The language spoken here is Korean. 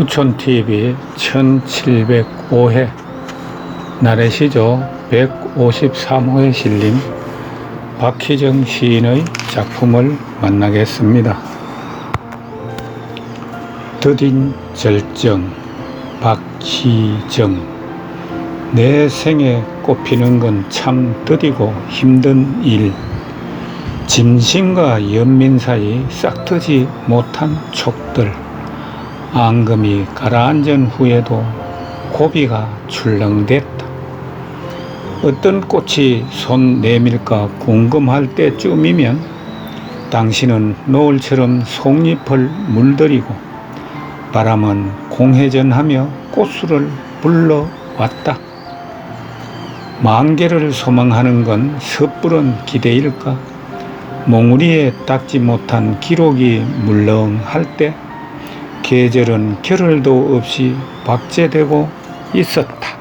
후촌TV 1705회 나래시조 153호에 실린 박희정 시인의 작품을 만나겠습니다. 드딘 절정 박희정. 내 생에 꽃피는 건 참 드디고 힘든 일. 짐승과 연민 사이 싹트지 못한 촉들 앙금이 가라앉은 후에도 고비가 출렁댔다. 어떤 꽃이 손 내밀까 궁금할 때쯤이면 당신은 노을처럼 속잎을 물들이고 바람은 공회전하며 꽃술을 불러왔다. 만개를 소망하는 건 섣부른 기대일까? 몽우리에 닦지 못한 기록이 물렁할 때 계절은 결을도 없이 박제되고 있었다.